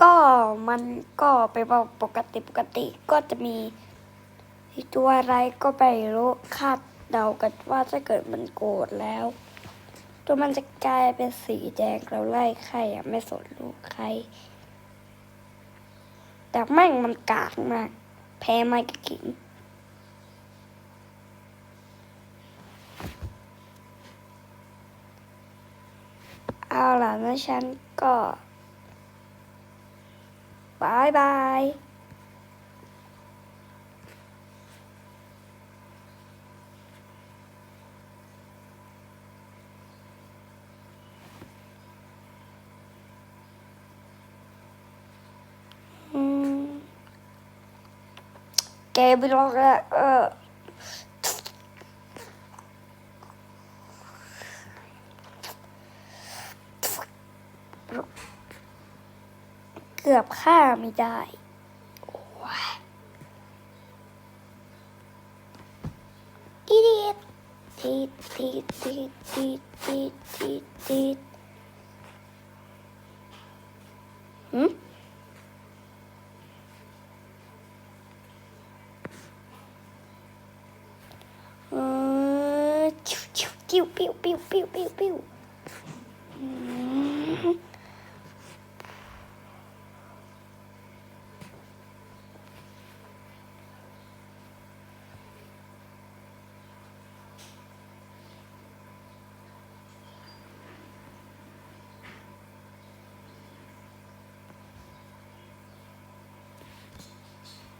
ก็มันก็ไปบอกปกติปกติก็จะมีตัวอะไรก็ไปรู้คาดเดากันว่าถ้าเกิดมันโกรธแล้ว ตัวมันจะกลายเป็นสีแดงเราไล่ใครอะไม่สนลูกใคร แต่แม่งมันกากมาก แพ้ไม่กบกินเอาล่ะแล้วฉันก็ บายบาย อืมแเกือบฆ่าไม่ได้โอ้ยอีดียดทีดทีดทีดทีดทีดทีดทีดหืมเออชิวชิวปิ้วปิ้วปิ้วปิ้วปิ้วปิ้ว